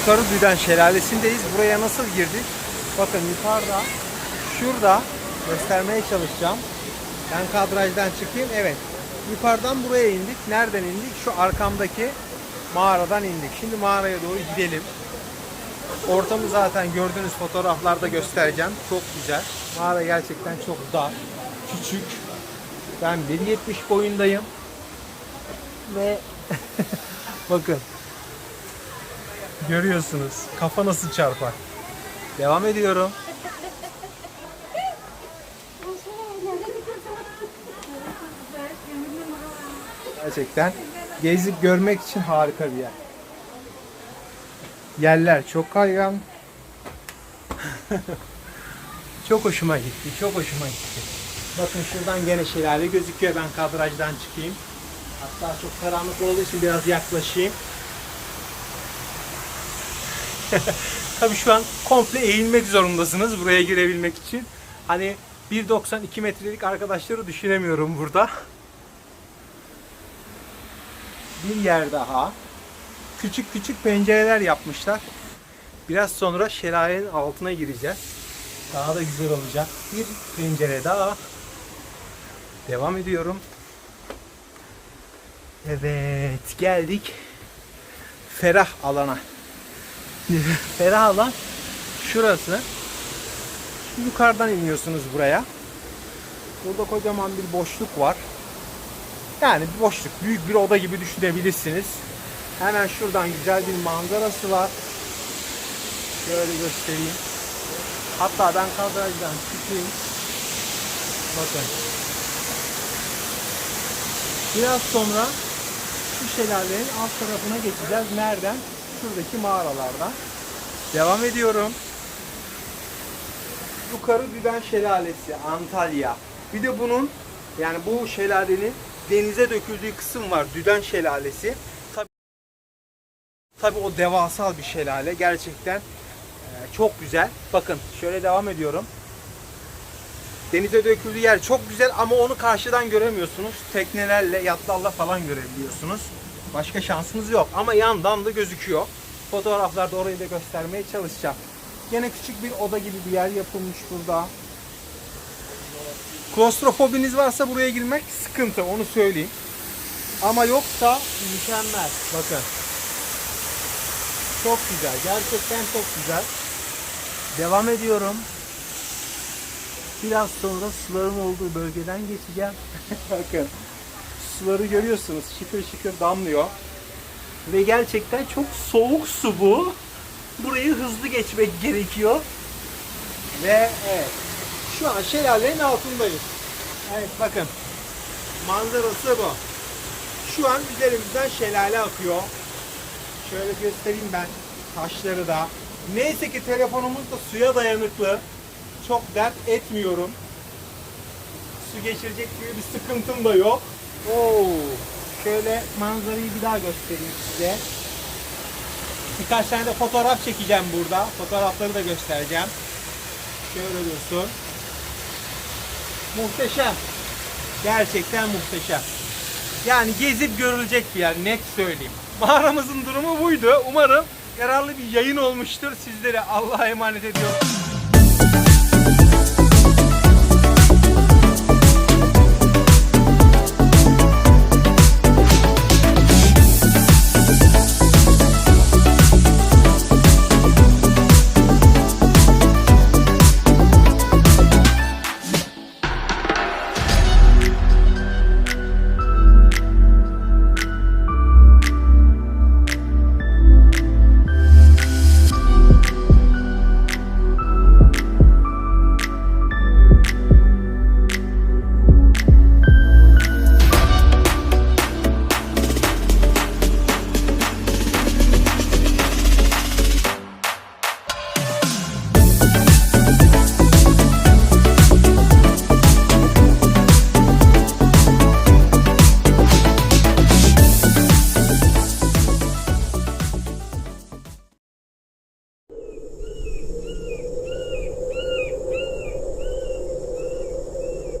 Yukarı Düden Şelalesi'ndeyiz. Buraya nasıl girdik? Bakın yukarıda, şurada göstermeye çalışacağım. Ben kadrajdan çıkayım. Evet. Yukarıdan buraya indik. Nereden indik? Şu arkamdaki mağaradan indik. Şimdi mağaraya doğru gidelim. Ortamı zaten gördüğünüz fotoğraflarda göstereceğim. Çok güzel. Mağara gerçekten çok dar, küçük. Ben 1.70 boyundayım. Ve bakın Görüyorsunuz. Kafa nasıl çarpar. Devam ediyorum. Gerçekten gezip görmek için harika bir yer. Yerler çok kaygan. çok hoşuma gitti. Çok hoşuma gitti. Bakın şuradan gene şelale gözüküyor. Ben kadrajdan çıkayım. Hatta çok karanlık olduğu için biraz yaklaşayım. Tabii şu an komple eğilmek zorundasınız buraya girebilmek için. Hani 1.92 metrelik arkadaşları düşünemiyorum burada. Bir yer daha. Küçük küçük pencereler yapmışlar. Biraz sonra şelalenin altına gireceğiz. Daha da güzel olacak. Bir pencere daha. Devam ediyorum. Evet geldik. Ferah alana. Ferah alan şurası. Yukarıdan iniyorsunuz buraya. Burada kocaman bir boşluk var. Yani bir boşluk, büyük bir oda gibi düşünebilirsiniz. Hemen şuradan güzel bir manzarası var. Şöyle göstereyim. Hatta ben kadrajdan çıkayım. Bakın. Biraz sonra şu şelalenin alt tarafına geçeceğiz. Nereden? Şuradaki mağaralardan. Devam ediyorum. Yukarı Düden Şelalesi, Antalya. Bir de bunun yani bu şelalenin denize döküldüğü kısım var. Düden Şelalesi. Tabii, tabii o devasal bir şelale. Gerçekten e, çok güzel. Bakın şöyle devam ediyorum. Denize döküldüğü yer çok güzel ama onu karşıdan göremiyorsunuz. Teknelerle, yatlarla falan görebiliyorsunuz. Başka şansınız yok ama yandan da gözüküyor. Fotoğraflarda orayı da göstermeye çalışacağım. Gene küçük bir oda gibi bir yer yapılmış burada. Klostrofobiniz varsa buraya girmek sıkıntı onu söyleyeyim. Ama yoksa mükemmel. Bakın. Çok güzel. Gerçekten çok güzel. Devam ediyorum. Biraz sonra suların olduğu bölgeden geçeceğim. Bakın. Suları görüyorsunuz. Şıkır şıkır damlıyor. Ve gerçekten çok soğuk su bu. Burayı hızlı geçmek gerekiyor. Ve evet. Şu an şelalenin altındayız. Evet bakın. Manzarası bu. Şu an üzerimizden şelale akıyor. Şöyle göstereyim ben taşları da. Neyse ki telefonumuz da suya dayanıklı. Çok dert etmiyorum. Su geçirecek gibi bir sıkıntım da yok. Oo, şöyle manzarayı bir daha göstereyim size. Birkaç tane de fotoğraf çekeceğim burada. Fotoğrafları da göstereceğim. Şöyle dursun. Muhteşem. Gerçekten muhteşem. Yani gezip görülecek bir yer net söyleyeyim. Mağaramızın durumu buydu. Umarım yararlı bir yayın olmuştur. Sizlere Allah'a emanet ediyorum.